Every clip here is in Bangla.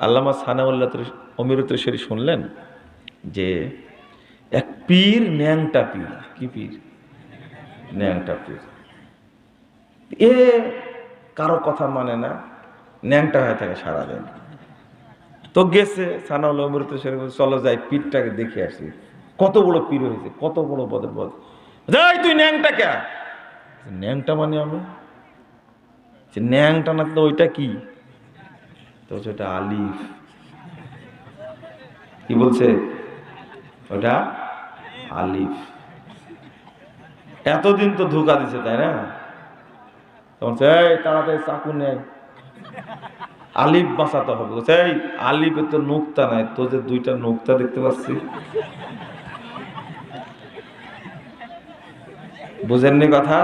আল্লামা সানাউল্লাহ অমিরুত্তরেশ্বরী শুনলেন যে এক পীর ন্যাংটা পীর কি পীর? ন্যাংটা পীর। এ কারও কথা মানে না ন্যাংটা হয়ে থাকে সারাদিন। তো গেছে অমিরুত্তরেশ্বরী বলছে, চলো যাই পীরটাকে দেখে আসি। কত বড় পীর হয়েছে কত বড় বদের বদ যাই তুই ন্যাংটা কে? ন্যাংটা মানে আমি? যে ন্যাংটা না তো ওইটা কি? তো ওটা আলিফ। কি বলছে? ওটা আলিফ। এতদিন তো ধোকা দিছে, তাই না? তখন এই, তাড়াতাড়ি চাকু নেই আলিফ বাঁচাতে হবে। এই, আলিফের তো নোক্তা নাই তো যে দুইটা নোক্তা দেখতে পাচ্ছি। বুঝেননি কথা?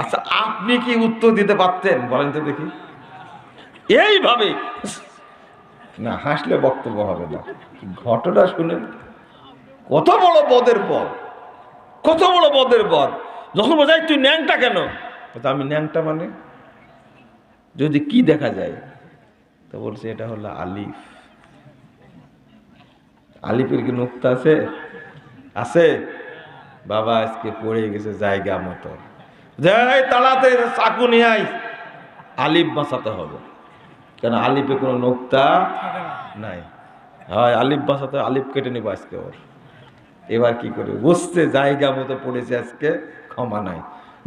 আচ্ছা আপনি কি উত্তর দিতে পারতেন? বলেন তো দেখি। এইভাবে। না, হাসলে বক্তব্য হবে না। ঘটনা শুনে কত বড় বদের পদ কত বড় বদের পদ যখন বোঝাই তুই ন্যাংটা কেন? আমি ন্যাংটা মানে? যদি কি দেখা যায়, তো বলছে, এটা হলো আলিফ। আলিফের কি নুক্তা আছে? আছে। বাবা আজকে পড়ে গেছে জায়গা মতো। তাড়াতাড়ি চাকু নিয়ে আই আলিফ বাঁচাতে হবে। কেন আলিফে কোনো নোক্তা নাই। হয় আলিফ বাঁচাতে আলিফ কেটে নেব আজকে ওর। এবার কি করে? বুঝতে জায়গা মতো পড়েছে আজকে ক্ষমা নাই।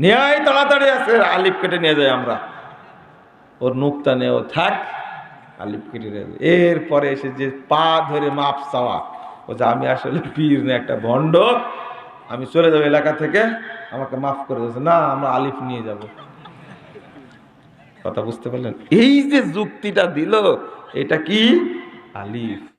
নিয়ে তাড়াতাড়ি আছে আলিফ কেটে নিয়ে যাই আমরা। ওর নুকতা নেই ও থাক আলিফ কেটে নিয়ে যায়। এরপরে এসে যে পা ধরে মাপ চাওয়া ও যে আমি আসলে পীর না একটা ভণ্ড আমি চলে যাব এলাকা থেকে আমাকে মাফ করে দিয়েছে না আমরা আলিফ নিয়ে যাব। কথা বুঝতে পারলেন? এই যে যুক্তিটা দিল এটা কি? আলিফ।